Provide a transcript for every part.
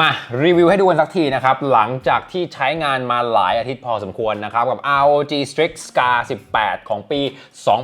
มารีวิวให้ดูกันสักทีนะครับ หลังจากที่ใช้งานมาหลายอาทิตย์พอสมควรนะครับ กับ ROG Strix Scar 18 ของปี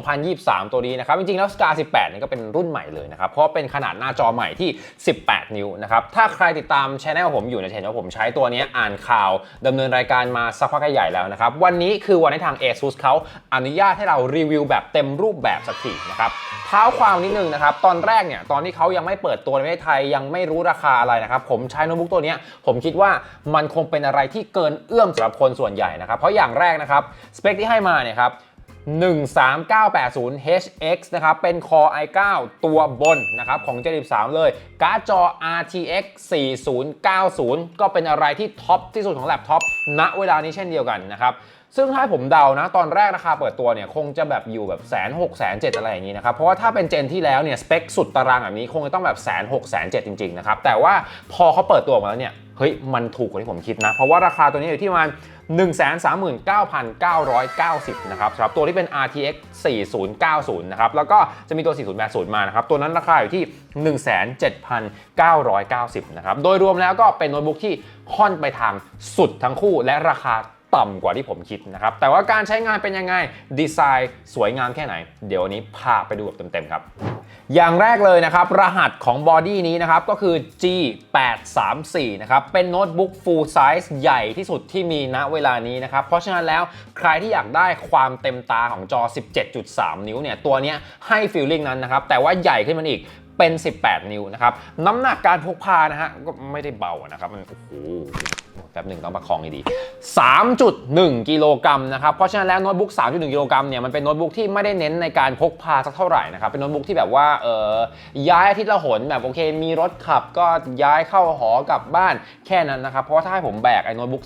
2023 ตัวนี้นะครับ จริงๆ แล้ว Scar 18นี่ก็เป็นรุ่นใหม่เลยนะครับ เพราะเป็นขนาดหน้าจอใหม่ที่ 18 นิ้วนะครับ ถ้าใครติดตามช anel ผมอยู่ในเห็นว่าผมใช้ตัวนี้อ่านข่าวดำเนินรายการมาสักพักใหญ่แล้วนะครับ วันนี้คือวันที่ทาง ASUS เขาอนุญาตให้เรารีวิวแบบเต็มรูปแบบสักทีนะครับเท้าความนิดนึงนะครับตอนแรกเนี่ยตอนที่เขายังไม่เปิดตัวในประเทศไทยยังไม่รู้ราคาอะไรนะครับผมใช้โน้ตบุ๊กตัวนี้ผมคิดว่ามันคงเป็นอะไรที่เกินเอื้อมสำหรับคนส่วนใหญ่นะครับ เพราะอย่างแรกนะครับ สเปคที่ให้มาเนี่ยครับ 13980 HX นะครับ เป็น Core i9 ตัวบนนะครับของ73เลย การ์ดจอ RTX 4090 ก็เป็นอะไรที่ท็อปที่สุดของแล็ปท็อปณเวลานี้เช่นเดียวกันนะครับ ซึ่งถ้าผมเดานะ ตอนแรกราคาเปิดตัวเนี่ยคงจะแบบอยู่แบบแสนหกแสนเจ็ดอะไรอย่างนี้นะครับ เพราะว่าถ้าเป็นเจนที่แล้วเนี่ยสเปคสุดตารางแบบนี้คงจะต้องแบบแสนหกแสนเจ็ดจริงๆนะครับ แต่ว่าพอเขาเปิดตัวมาแล้วเนี่ยเฮ้ยมันถูกกว่าที่ผมคิดนะ เพราะว่าราคาตัวนี้อยู่ที่ประมาณ139,990 นะครับสำหรับตัวที่เป็น RTX 4090 นะครับ แล้วก็จะมีตัว 4080 มานะครับ ตัวนั้นราคาอยู่ที่ 17,990 นะครับ โดยรวมแล้วก็เป็นโน้ตบุ๊กที่ค่อนไปทางสุดทั้งคู่และราคา ต่ำกว่าที่ผมคิดนะครับ แต่ว่าการใช้งานเป็นยังไง ดีไซน์สวยงามแค่ไหน เดี๋ยววันนี้พาไปดูแบบเต็มๆครับ อย่างแรกเลยนะครับ รหัสของบอดี้นี้นะครับ ก็คือ G834 นะครับ เป็นโน้ตบุ๊ก full size ใหญ่ที่สุดที่มีณเวลานี้นะครับ เพราะฉะนั้นแล้วใครที่อยากได้ความเต็มตาของจอ 17.3 นิ้วเนี่ย ตัวนี้ให้ฟีลลิ่งนั้นนะครับ แต่ว่าใหญ่ขึ้นมันอีกเป็น 18 นิ้วนะครับ น้ำหนักการพกพานะฮะก็ไม่ได้เบานะครับ มันโอ้โห แป๊บหนึ่งต้องประคองดี 3.1 กิโลกรัมนะครับ เพราะฉะนั้นแล้วโน้ตบุ๊ก 3.1 กิโลกรัมเนี่ยมันเป็นโน้ตบุ๊กที่ไม่ได้เน้นในการพกพาสักเท่าไหร่นะครับ เป็นโน้ตบุ๊กที่แบบว่าเออย้ายอาทิตย์ละหนแบบโอเค มีรถขับก็ย้ายเข้าหอกลับบ้านแค่นั้นนะครับ เพราะว่าถ้าให้ผมแบกไอ้โน้ตบุ๊ก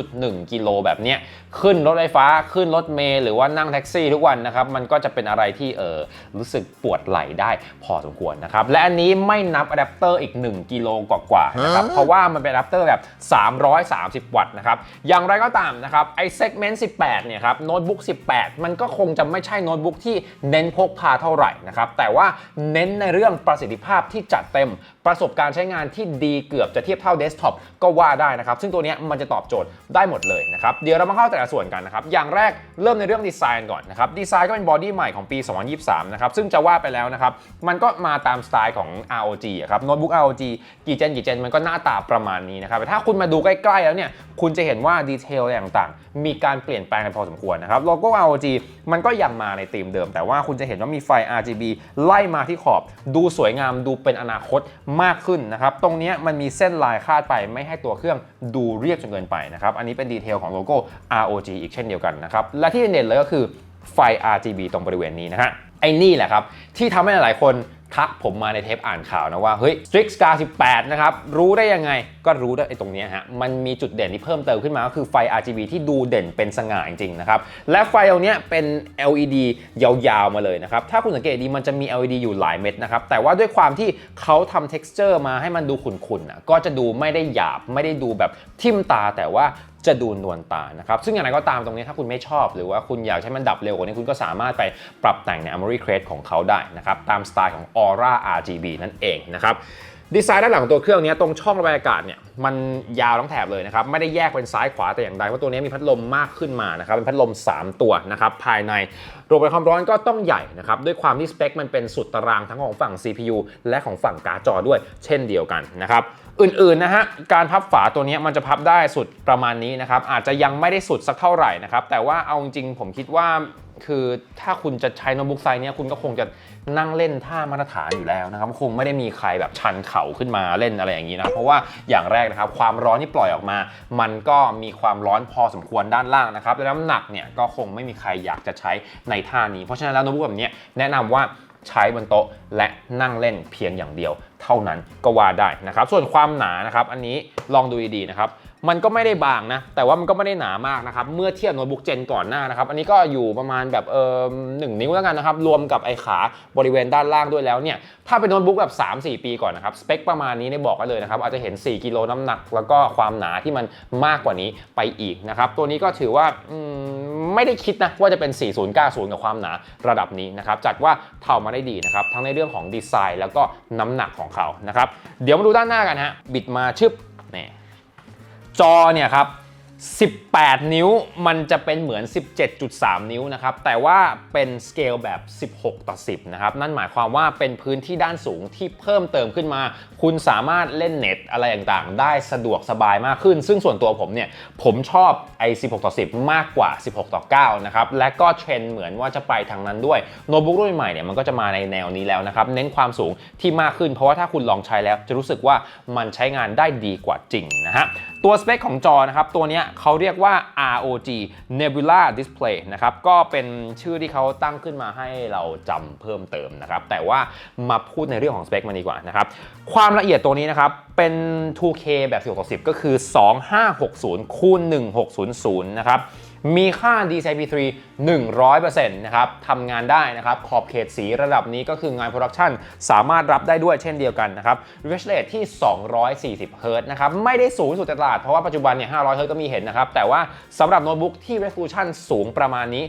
3.1 กิโลแบบเนี้ยขึ้นรถไฟฟ้าขึ้นรถเมล์หรือว่านั่งแท็กซี่ทุกวันนะครับมันก็จะเป็นอะไรที่เออรู้สึกปวดไหล่ได้พอสมควรนะครับและอันนี้ไม่นับอะแดปเตอร์อีก 1 กิโลกว่าๆนะครับเพราะว่ามันเป็นอะแดปเตอร์แบบ130 วัตต์นะครับ อย่างไรก็ตามนะครับ ไอ้เซกเมนต์18 เนี่ยครับ โน้ตบุ๊ก 18 มันก็คงจะไม่ใช่โน้ตบุ๊กที่เน้นพกพาเท่าไหร่นะครับ แต่ว่าเน้นในเรื่องประสิทธิภาพที่จัดเต็ม ประสบการณ์ใช้งานที่ดีเกือบจะเทียบเท่าเดสก์ท็อปก็ว่าได้นะครับ ซึ่งตัวนี้มันจะตอบโจทย์ได้หมดเลยนะครับ เดี๋ยวเรามาเข้าแต่ละส่วนกันนะครับ อย่างแรกเริ่มในเรื่องดีไซน์ก่อนนะครับ ดีไซน์ก็เป็นบอดี้ใหม่ของปี 2023 นะครับ ซึ่งจะว่าไปแล้วนะครับ มันก็มาตามสไตล์ของ ROG ครับ โน้ตบุ๊ก ROG กี่เจนกี่เจนมันก็หน้าตาประมาณนี้นะครับแต่ถ้าคุณมาดูใกล้ๆแล้วเนี่ย คุณจะเห็นว่าดีเทลอะไรต่างๆ มีการเปลี่ยนแปลงกันพอสมควรนะครับ โลโก้ ROG มันก็ยังมาในธีมเดิม แต่ว่าคุณจะเห็นว่ามีไฟ RGB ไล่มาที่ขอบ ดูสวยงาม ดูเป็นอนาคตมากขึ้นนะครับตรงนี้มันมีเส้นลายคาดไปไม่ให้ตัวเครื่องดูเรียบจนเกินไปนะครับอันนี้เป็นดีเทลของโลโก้ ROG อีกเช่นเดียวกันนะครับและที่เด่นเลยก็คือไฟ RGB ตรงบริเวณนี้นะฮะไอ้นี่แหละครับที่ทำให้หลายๆคน ทักผมมาในเทปอ่านข่าวนะว่า เฮ้ย Strix Scar 18 นะครับ รู้ได้ยังไงก็รู้ได้ไอ้ตรงนี้ฮะ มันมีจุดเด่นที่เพิ่มเติมขึ้นมาก็คือไฟ RGB ที่ดูเด่นเป็นสง่าจริงๆนะครับ และไฟตรงเนี้ยเป็น LED ยาวๆมาเลยนะครับ ถ้าคุณสังเกตดีมันจะมี LED อยู่หลายเม็ดนะครับ แต่ว่าด้วยความที่เขาทำ texture มาให้มันดูขุ่นๆนะก็จะดูไม่ได้หยาบไม่ได้ดูแบบทิ่มตาแต่ว่า จะดูนวลตานะครับ ซึ่งอย่างไรก็ตามตรงนี้ถ้าคุณไม่ชอบ หรือว่าคุณอยากให้มันดับเร็วกว่านี้คุณก็สามารถไปปรับแต่งใน Armory Crate ของเขาได้นะครับ ตามสไตล์ของ Aura RGB นั่นเองนะครับดีไซน์ด้านหลังของตัวเครื่องนี้ตรงช่องระบายอากาศเนี่ยมันยาวทั้งแถบเลยนะครับ ไม่ได้แยกเป็นซ้ายขวาแต่อย่างใดเพราะตัวนี้มีพัดลมมากขึ้นมานะครับ เป็นพัดลม 3 ตัวนะครับ ภายในระบบความร้อนก็ต้องใหญ่นะครับ ด้วยความที่สเปคมันเป็นสุดตารางทั้งของฝั่ง CPU และของฝั่งการ์ดจอด้วย เช่นเดียวกันนะครับ อื่นๆนะฮะการพับฝาตัวนี้มันจะพับได้สุดประมาณนี้นะครับอาจจะยังไม่ได้สุดสักเท่าไหร่นะครับแต่ว่าเอาจริงๆผมคิดว่าคือถ้าคุณจะใช้โน้ตบุ๊กไซส์เนี้ยคุณก็คงจะนั่งเล่นท่ามาตรฐานอยู่แล้วนะครับคงไม่ได้มีใครแบบชันเข่าขึ้นมาเล่นอะไรอย่างนี้นะเพราะว่าอย่างแรกนะครับความร้อนที่ปล่อยออกมา มันก็มีความร้อนพอสมควรด้านล่างนะครับและน้ำหนักเนี่ยก็คงไม่มีใครอยากจะใช้ในท่านี้ เพราะฉะนั้นแล้วโน้ตบุ๊กแบบนี้แนะนำว่าใช้บนโต๊ะและนั่งเล่นเพียงอย่างเดียว เท่านั้นก็ว่าได้นะครับ ส่วนความหนานะครับ อันนี้ลองดูดีๆนะครับ มันก็ไม่ได้บางนะ แต่ว่ามันก็ไม่ได้หนามากนะครับ เมื่อเทียบโน้ตบุ๊กเจนก่อนหน้านะครับ อันนี้ก็อยู่ประมาณแบบเออหนึ่งนิ้วแล้วกันนะครับ รวมกับไอ้ขาบริเวณด้านล่างด้วยแล้วเนี่ย ถ้าเป็นโน้ตบุ๊กแบบ 3-4 ปีก่อนนะครับ สเปคประมาณนี้ได้บอกไว้เลยนะครับ อาจจะเห็น 4 กิโลน้ำหนัก แล้วก็ความหนาที่มันมากกว่านี้ไปอีกนะครับ ตัวนี้ก็ถือว่าอมไม่ได้คิดนะว่าจะเป็น 4090 กับความหนาระดับนี้นะครับ จัดว่าเท่ามาได้ดีนะครับ ทั้งในเรื่องของดีไซน์ แล้วก็น้ำหนักของเขานะครับ เดี๋ยวมาดูด้านหน้ากันฮะ บิดมาชึบ จอเนี่ยครับ 18 นิ้วมันจะเป็นเหมือน 17.3 นิ้วนะครับ แต่ว่าเป็นสเกลแบบ 16 ต่อ 10 นะครับ นั่นหมายความว่าเป็นพื้นที่ด้านสูงที่เพิ่มเติมขึ้นมา คุณสามารถเล่นเน็ตอะไรต่างๆ ได้สะดวกสบายมากขึ้น ซึ่งส่วนตัวผมเนี่ย ผมชอบไอ้ 16 ต่อ 10 มากกว่า 16 ต่อ 9 นะครับ และก็เทรนเหมือนว่าจะไปทางนั้นด้วย โน้ตบุ๊กรุ่นใหม่เนี่ย มันก็จะมาในแนวนี้แล้วนะครับ เน้นความสูงที่มากขึ้น เพราะว่าถ้าคุณลองใช้แล้วจะรู้สึกว่ามันใช้งานได้ดีกว่าจริงนะฮะ ตัวสเปคของจอนะครับ ตัวนี้เขาเรียกว่า ROG Nebula Display นะครับ ก็เป็นชื่อที่เขาตั้งขึ้นมาให้เราจำเพิ่มเติมนะครับ แต่ว่ามาพูดในเรื่องของสเปคมันดีกว่านะครับ ความละเอียดตัวนี้นะครับ เป็น 2K แบบ16ต่อ10 ก็คือ 2560 คูณ1600 นะครับ มีค่า DCI-P3 100%นะครับทำงานได้นะครับ ขอบเขตสีระดับนี้ก็คืองานโปรดักชันสามารถรับได้ด้วยเช่นเดียวกันนะครับ refresh rate ที่ 240เฮิรตนะครับ ไม่ได้สูงที่สุดตลาด เพราะว่าปัจจุบันเนี่ย 500เฮิรตก็มีเห็นนะครับ แต่ว่าสำหรับโน้ตบุ๊กที่ resolution สูงประมาณนี้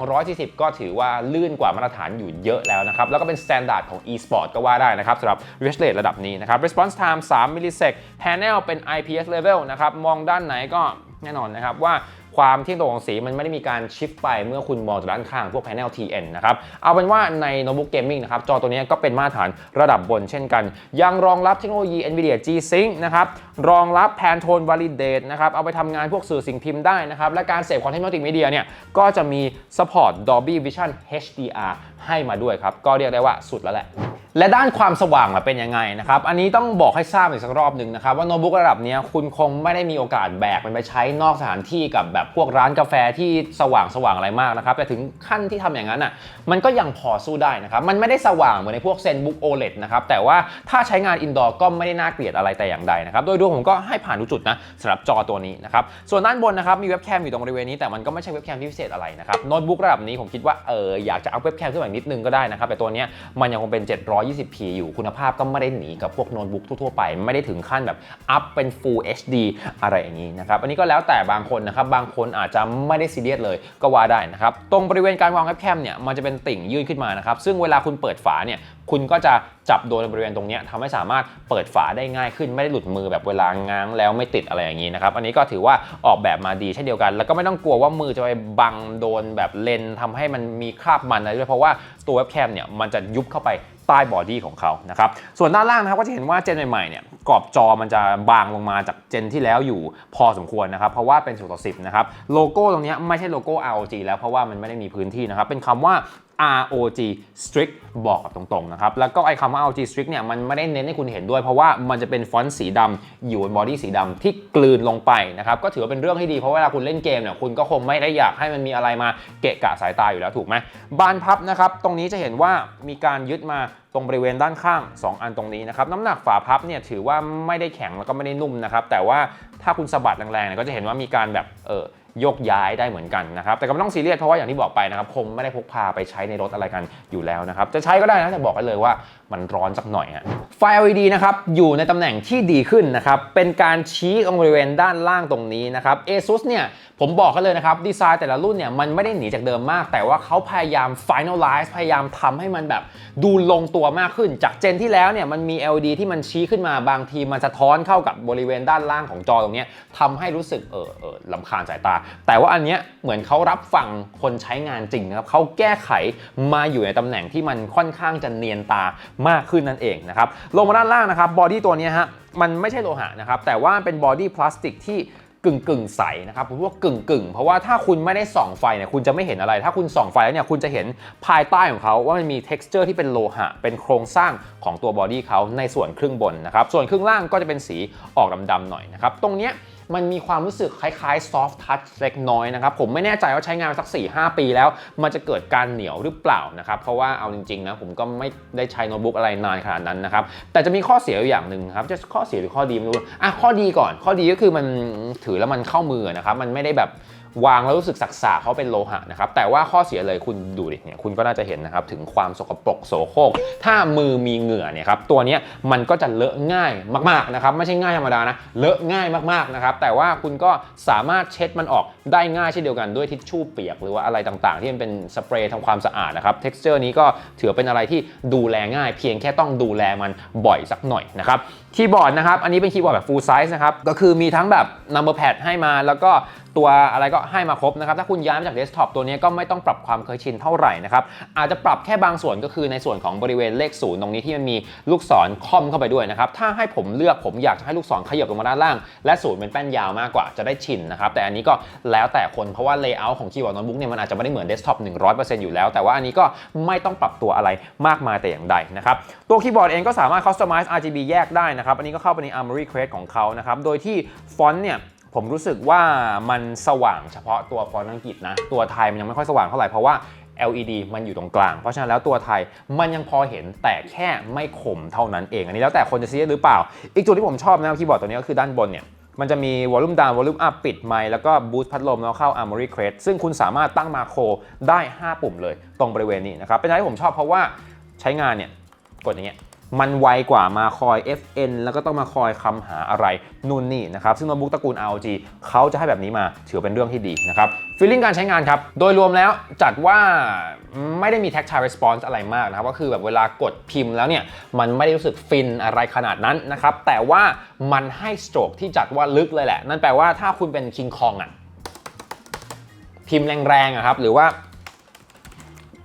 240 ก็ถือว่าลื่นกว่ามาตรฐานอยู่เยอะแล้วนะครับ แล้วก็เป็น standard ของ e-sport ก็ว่าได้นะครับสำหรับ refresh rate ระดับนี้นะครับ response time 3 millisec panel เป็น IPS level นะครับ มองด้านไหนก็แน่นอนนะครับว่า ความเที่ยงตรงของสีมันไม่ได้มีการชิฟไปเมื่อคุณมองจากด้านข้างพวก panel TN นะครับ เอาเป็นว่าในโน้ตบุ๊กเกมมิ่งนะครับจอตัวนี้ก็เป็นมาตรฐานระดับบนเช่นกัน ยังรองรับเทคโนโลยี NVIDIA G-Sync นะครับรองรับ Pantone Validate นะครับเอาไปทำงานพวกสื่อสิ่งพิมพ์ได้นะครับและการเสพคอนเทนต์มัลติมีเดียเนี่ยก็จะมี support Dolby Vision HDR ให้มาด้วยครับก็เรียกได้ว่าสุดแล้วแหละและด้านความสว่างเป็นยังไงนะครับ อันนี้ต้องบอกให้ทราบอีกสักรอบหนึ่งนะครับว่าโน้ตบุ๊กระดับนี้คุณคงไม่ได้มีโอกาสแบกมันไปใช้นอกสถานที่กับแบบพวกร้านกาแฟที่สว่างสว่างอะไรมากนะครับแต่ถึงขั้นที่ทำอย่างนั้นอะมันก็ยังพอสู้ได้นะครับมันไม่ได้สว่างเหมือนในพวกเซนบุ๊ก OLED นะครับแต่ว่าถ้าใช้งานอินดอร์ก็ไม่ได้น่าเกลียดอะไรแต่อย่างใดนะครับโดยรวมผมก็ให้ผ่านทุกจุดนะสำหรับจอตัวนี้นะครับส่วนด้านบนนะครับมีเว็บแคมอยู่ตรงบริเวณนี้แต่มันก็ไม่ใช่เว็บแคมที่พิเศษอะไรนะครับโน้ตบุ๊กระดับนี้ผมคิดว่าเอออยากจะเอาเว็บแคมขึ้นมาอีกนิดนึงก็ได้นะครับแต่ตัวนี้มันยังคงเป็น 720p อยู่คุณภาพก็ไม่ได้หนีกับพวกโน้ตบุ๊กทั่วๆไป ไม่ได้ถึงขั้นแบบอัพเป็น Full HD อะไรอย่างนี้นะครับอันนี้ก็แล้วแต่บางคนนะครับบางคนอาจจะไม่ได้ซีเรียสเลยก็ว่าได้นะครับ ตรงบริเวณการวางเว็บแคมเนี่ยมันจะเป็นติ่งยื่นขึ้นมานะครับ ซึ่งเวลาคุณเปิดฝาเนี่ยคุณก็จะจับโดนบริเวณตรงนี้ทำให้สามารถเปิดฝาได้ง่ายขึ้นไม่ได้หลุดมือแบบเวลาง้างแล้วไม่ติดอะไรอย่างนี้นะครับ อันนี้ก็ถือว่าออกแบบมาดีเช่นเดียวกัน แล้วก็ไม่ต้องกลัวว่ามือจะไปบังโดนแบบเลนทำให้มันมีคราบมันอะไรด้วยเพราะว่าตัวเว็บแคมเนี่ยมันจะยุบเข้าไป ใต้บอดี้ของเขานะครับ ส่วนด้านล่างนะครับก็จะเห็นว่าเจนใหม่ๆเนี่ยกรอบจอมันจะบางลงมาจากเจนที่แล้วอยู่พอสมควรนะครับ เพราะว่าเป็น0ต่อ10นะครับโลโก้ตรงนี้ไม่ใช่โลโก้ ROG แล้วเพราะว่ามันไม่ได้มีพื้นที่นะครับเป็นคำว่า ROG Strict บอกกับตรงๆนะครับ แล้วก็ไอ้คำว่า ROG Strict เนี่ยมันไม่ได้เน้นให้คุณเห็นด้วย เพราะว่ามันจะเป็นฟอนต์สีดำอยู่บนบอดี้สีดำที่กลืนลงไปนะครับ ก็ถือว่าเป็นเรื่องที่ดี เพราะเวลาคุณเล่นเกมเนี่ยคุณก็คงไม่ได้อยากให้มันมีอะไรมาเกะกะสายตาอยู่แล้วถูกไหมบานพับนะครับ ตรงนี้จะเห็นว่ามีการยึดมาตรงบริเวณด้านข้าง 2 อันตรงนี้นะครับน้ำหนักฝาพับเนี่ยถือว่าไม่ได้แข็งแล้วก็ไม่ได้นุ่มนะครับแต่ว่าถ้าคุณสะบัดแรงๆเนี่ยก็จะเห็นว่ามีการแบบเออ ยกย้ายได้เหมือนกันนะครับ แต่ก็ไม่ต้องซีเรียสเพราะว่าอย่างที่บอกไปนะครับ คงไม่ได้พกพาไปใช้ในรถอะไรกันอยู่แล้วนะครับ จะใช้ก็ได้นะแต่บอกกันเลยว่ามันร้อนสักหน่อยฮะไฟ LED นะครับอยู่ในตำแหน่งที่ดีขึ้นนะครับ เป็นการชี้ตรงบริเวณด้านล่างตรงนี้นะครับ ASUS เนี่ยผมบอกกันเลยนะครับดีไซน์แต่ละรุ่นเนี่ยมันไม่ได้หนีจากเดิมมาก แต่ว่าเขาพยายาม finalize พยายามทำให้มันแบบดูลงตัวมากขึ้น จากเจนที่แล้วเนี่ยมันมี LED ที่มันชี้ขึ้นมาบางทีมันสะท้อนเข้ากับบริเวณด้านล่างของจอตรงนี้ทำให้รู้สึกเออเออลำคาญสายตาแต่ว่าอันเนี้ยเหมือนเขารับฟังคนใช้งานจริงนะครับเขาแก้ไขมาอยู่ในตำแหน่งที่มันค่อนข้างจะเนียนตามากขึ้นนั่นเองนะครับลงมาด้านล่างนะครับบอดี้ตัวนี้ฮะมันไม่ใช่โลหะนะครับแต่ว่าเป็นบอดี้พลาสติกที่กึ่งกึ่งใสนะครับผมว่ากึ่งกึ่งเพราะว่าถ้าคุณไม่ได้ส่องไฟเนี่ยคุณจะไม่เห็นอะไร ถ้าคุณส่องไฟแล้วเนี่ยคุณจะเห็นภายใต้ของเขาว่ามันมี t e x t อร์ที่เป็นโลหะ เป็นโครงสร้างของตัวบอดี้เขาในส่วนครึ่งบนนะครับส่วนครึ่งล่างก็จะเป็นสีออกดำๆหน่อยนะครับตรงเนี้ย มันมีความรู้สึกคล้ายๆ soft touch เล็กน้อยนะครับ ผมไม่แน่ใจว่าใช้งานสัก 4-5 ปีแล้ว มันจะเกิดการเหนียวหรือเปล่านะครับ เพราะว่าเอาจริงๆนะผมก็ไม่ได้ใช้โน้ตบุ๊กอะไรนานขนาดนั้นนะครับ แต่จะมีข้อเสียอยู่อย่างหนึ่งครับ จะข้อเสียหรือข้อดีไม่รู้อะข้อดีก่อน ข้อดีก็คือมันถือแล้วมันเข้ามือนะครับ มันไม่ได้แบบ วางแล้วรู้สึกสักสาเขาเป็นโลหะนะครับ แต่ว่าข้อเสียเลยคุณดูดิเนี่ยคุณก็น่าจะเห็นนะครับ ถึงความสกปรกโสโครกถ้ามือมีเหงื่อเนี่ยครับ ตัวนี้มันก็จะเลอะง่ายมากๆนะครับ ไม่ใช่ง่ายธรรมดานะ เลอะง่ายมากๆนะครับ แต่ว่าคุณก็สามารถเช็ดมันออกได้ง่ายเช่นเดียวกันด้วยทิชชู่เปียกหรือว่าอะไรต่างๆ ที่มันเป็นสเปรย์ทำความสะอาดนะครับ texture นี้ก็ถือเป็นอะไรที่ดูแลง่าย เพียงแค่ต้องดูแลมันบ่อยสักหน่อยนะครับคีย์บอร์ดนะครับ อันนี้เป็นคีย์บอร์ดแบบ full size นะครับ ก็คือมีทั้งแบบ number pad ให้มา แล้วก็ตัวอะไรก็ให้มาครบนะครับ ถ้าคุณย้ายมาจากเดสก์ท็อปตัวนี้ก็ไม่ต้องปรับความเคยชินเท่าไหร่นะครับ อาจจะปรับแค่บางส่วนก็คือในส่วนของบริเวณเลขศูนย์ตรงนี้ที่มันมีลูกศรค่อมเข้าไปด้วยนะครับ ถ้าให้ผมเลือกผมอยากจะให้ลูกศรขยับลงมาด้านล่าง และศูนย์เป็นแป้นยาวมากกว่าจะได้ชินนะครับ แต่อันนี้ก็แล้วแต่คนเพราะว่า layout ของคีย์บอร์ดโน้ตบุ๊กเนี่ยมันอาจจะไม่ได้เหมือนเดสก์ท็อป100%อยู่แล้ว แต่ว่าอันนี้ก็ไม่ต้องปรับตัวอะไรมากมายแต่อย่างใดนะครับตัวคีย์บอร์ดเองก็สามารถ customize RGB แยกได้นะครับ อันนี้ก็เข้าไปใน Armory Crate ของเขานะครับ โดยที่ฟอนต์เนี่ยผมรู้สึกว่ามันสว่างเฉพาะตัวฟอนต์อังกฤษนะ ตัวไทยมันยังไม่ค่อยสว่างเท่าไหร่เพราะว่า LED มันอยู่ตรงกลาง เพราะฉะนั้นแล้วตัวไทยมันยังพอเห็นแต่แค่ไม่คมเท่านั้นเอง อันนี้แล้วแต่คนจะซีเรียสหรือเปล่า อีกจุดที่ผมชอบนะคีย์บอร์ดตัวนี้ก็คือด้านบนเนี่ย มันจะมี volume down volume up ปิดไมค์แล้วก็ boost พัดลมแล้วเข้า Armory Crate ซึ่งคุณสามารถตั้งมาโครได้ 5 ปุ่มเลย ตรงบริเวณนี้นะครับ เป็นอะไรที่ผมชอบเพราะว่าใช้งานเนี่ยกดอย่างเงี้ย มันไวกว่ามาคอย FN แล้วก็ต้องมาคอยคำหาอะไรนู่นนี่นะครับ ซึ่งโน้ตบุ๊กตระกูล ROG เขาจะให้แบบนี้มาถือเป็นเรื่องที่ดีนะครับฟีลลิ่งการใช้งานครับ โดยรวมแล้วจัดว่าไม่ได้มี tactile response อะไรมากนะครับ ก็คือแบบเวลากดพิมพ์แล้วเนี่ย มันไม่ได้รู้สึกฟินอะไรขนาดนั้นนะครับ แต่ว่ามันให้สโตรกที่จัดว่าลึกเลยแหละ นั่นแปลว่าถ้าคุณเป็นคิงคองอะพิมพ์แรงๆอะครับหรือว่า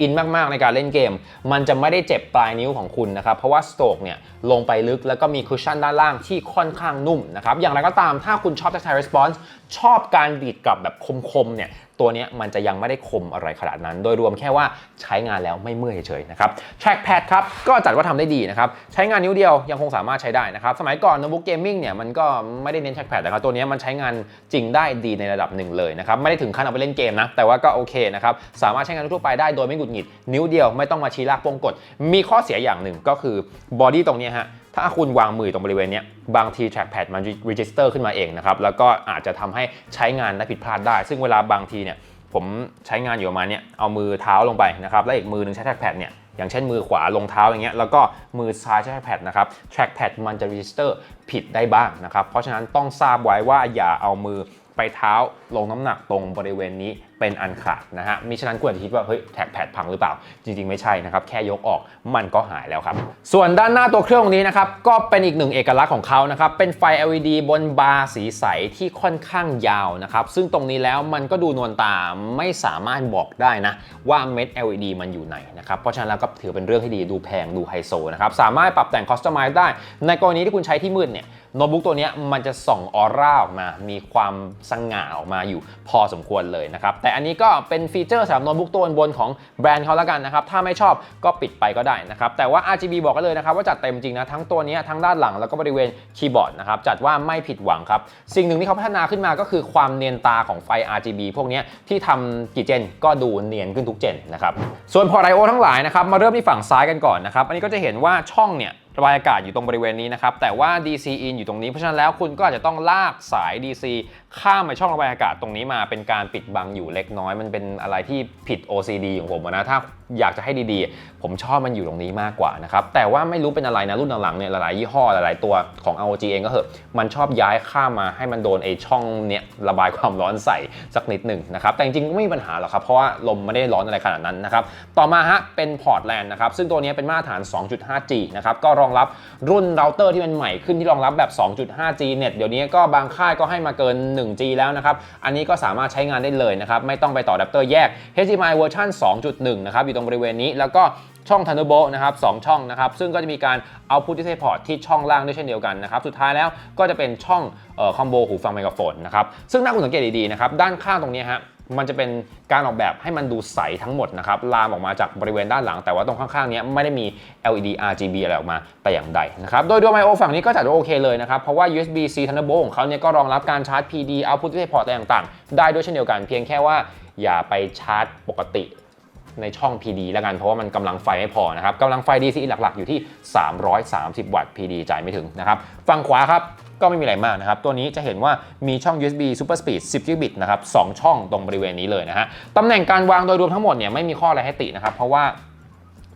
อินมากๆในการเล่นเกม มันจะไม่ได้เจ็บปลายนิ้วของคุณนะครับ เพราะว่าสโตรกเนี่ยลงไปลึกแล้วก็มีคุชชั่นด้านล่างที่ค่อนข้างนุ่มนะครับ อย่างไรก็ตามถ้าคุณชอบ tactile response ชอบการดีดกลับแบบคมๆเนี่ย ตัวนี้มันจะยังไม่ได้คมอะไรขนาดนั้น โดยรวมแค่ว่าใช้งานแล้วไม่เมื่อยเฉยๆนะครับ trackpad ครับก็จัดว่าทำได้ดีนะครับใช้งานนิ้วเดียวยังคงสามารถใช้ได้นะครับสมัยก่อนโน้ตบุ๊กเกมมิ่งเนี่ยมันก็ไม่ได้เน้น trackpad นะครับตัวนี้มันใช้งานจริงได้ดีในระดับหนึ่งเลยนะครับไม่ได้ถึงขั้นเอาไปเล่นเกมนะแต่ว่าก็โอเคนะครับสามารถใช้งานทั่วไปได้โดยไม่หงุดหงิด นิ้วเดียวไม่ต้องมาชี้ลากป้งกด มีข้อเสียอย่างหนึ่งก็คือบอดี้ตรงนี้ฮะ ถ้าคุณวางมือตรงบริเวณนี้บางที trackpad มัน register ขึ้นมาเองนะครับแล้วก็อาจจะทำให้ใช้งานได้ผิดพลาดได้ ซึ่งเวลาบางทีเนี่ยผมใช้งานอยู่ประมาณเนี้ยเอามือเท้าลงไปนะครับแล้วอีกมือหนึงใช้ trackpad เนี่ยอย่างเช่นมือขวาลงเท้าอย่างเงี้ยแล้วก็มือซ้ายใช้ trackpad นะครับ trackpad มันจะ register ผิดได้บ้างนะครับ เพราะฉะนั้นต้องทราบไว้ว่าอย่าเอามือไปเท้าลงน้ำหนักตรงบริเวณนี้เป็นอันขาดนะฮะ มิฉะนั้นควรจะคิดว่าเฮ้ยแท็กแพดพังหรือเปล่า จริงๆ ไม่ใช่นะครับ แค่ยกออกมันก็หายแล้วครับ ส่วนด้านหน้าตัวเครื่องตรงนี้นะครับ ก็เป็นอีกหนึ่งเอกลักษณ์ของเขานะครับ เป็นไฟ LED บนบาร์สีใสที่ค่อนข้างยาวนะครับ ซึ่งตรงนี้แล้วมันก็ดูนวลตาไม่สามารถบอกได้นะ ว่าเม็ด LED มันอยู่ไหนนะครับ เพราะฉะนั้นแล้วก็ถือเป็นเรื่องที่ดีดูแพงดูไฮโซนะครับ สามารถปรับแต่งคอสตอมไมซ์ได้ ในกรณีที่คุณใช้ที่มืดเนี่ยโน้ตบุ๊กตัวเนี้ยมันจะส่องออร่าออกมา มีความสง่าออกมาอยู่พอสมควรเลยนะครับแต่อันนี้ก็เป็นฟีเจอร์สำหรับโน้ตบุ๊กตัวบนของแบรนด์เขาแล้วกันนะครับ ถ้าไม่ชอบก็ปิดไปก็ได้นะครับ แต่ว่า RGB บอกกันเลยนะครับว่าจัดเต็มจริงนะทั้งตัวนี้ทั้งด้านหลังแล้วก็บริเวณคีย์บอร์ดนะครับจัดว่าไม่ผิดหวังครับ สิ่งหนึ่งที่เขาพัฒนาขึ้นมาก็คือความเนียนตาของไฟ RGB พวกนี้ที่ทำกี่เจนก็ดูเนียนขึ้นทุกเจนนะครับส่วนพอร์ต I/O ทั้งหลายนะครับมาเริ่มที่ฝั่งซ้ายกันก่อนนะครับอันนี้ก็จะเห็นว่าช่องเนี่ย ระบายอากาศอยู่ตรงบริเวณนี้นะครับ แต่ว่า DC in อยู่ตรงนี้ เพราะฉะนั้นแล้วคุณก็อาจจะต้องลากสาย DC ข้ามไปช่องระบายอากาศตรงนี้มาเป็นการปิดบังอยู่เล็กน้อย มันเป็นอะไรที่ผิด OCD ของผมนะ ถ้าอยากจะให้ดีๆ ผมชอบมันอยู่ตรงนี้มากกว่านะครับ แต่ว่าไม่รู้เป็นอะไรนะรุ่นหลังๆเนี่ยหลายๆยี่ห้อหลายๆตัวของ ROG เองก็เหอะมันชอบย้ายข้ามมาให้มันโดนไอช่องเนี่ยระบายความร้อนใส่สักนิดหนึ่งนะครับ แต่จริงๆก็ไม่มีปัญหาหรอกครับ เพราะว่าลมไม่ได้ร้อนอะไรขนาดนั้นนะครับ ต่อมาฮะเป็นพอร์ตแลนนะครับ ซึ่งตัวนี้เป็นมาตรฐาน 2.5G นะครับ ก็รองรับรุ่นเราเตอร์ที่มันใหม่ขึ้นที่รองรับแบบ 2.5G เน็ตเดี๋ยวนี้ก็บางค่ายก็ให้มาเกิน 1G แล้วนะครับ อันนี้ก็สามารถใช้งานได้เลยนะครับ ไม่ต้องไปต่ออะแดปเตอร์แยก HDMI เวอร์ชัน2.1 นะครับ อยู่ตรงบริเวณนี้ แล้วก็ ช่อง Thunderbolt นะครับ2ช่องนะครับ ซึ่งก็จะมีการ Output Display Port ที่ช่องล่างด้วยเช่นเดียวกันนะครับ สุดท้ายแล้วก็จะเป็นช่องคอมโบหูฟังไมโครโฟนนะครับ ซึ่งถ้าคุณสังเกตดีๆนะครับ ด้านข้างตรงนี้ฮะมันจะเป็นการออกแบบให้มันดูใสทั้งหมดนะครับ ลามออกมาจากบริเวณด้านหลัง แต่ว่าตรงข้างๆนี้ไม่ได้มี LED RGB อะไรออกมาแต่อย่างใดนะครับ โดยดวง I/O ฝั่งนี้ก็จัดว่าโอเคเลยนะครับ เพราะว่า USB-C Thunderbolt ของเขาเนี่ยก็รองรับการชาร์จ PD Output Display Port อะไรต่างๆ ได้ด้วยเช่นเดียวกัน เพียงแค่ว่าอย่าไปชาร์จปกติ ในช่อง PD แล้วกันเพราะว่ามันกำลังไฟไม่พอนะครับกำลังไฟ DC หลักๆ อยู่ที่ 330 วัตต์ PD จ่ายไม่ถึงนะครับฝั่งขวาครับก็ไม่มีอะไรมากนะครับ ตัวนี้จะเห็นว่ามีช่อง USB Super Speed 10 Gigabit นะครับ 2 ช่องตรงบริเวณนี้เลยนะฮะ ตำแหน่งการวางโดยรวมทั้งหมดเนี่ยไม่มีข้ออะไรให้ตินะครับ เพราะว่า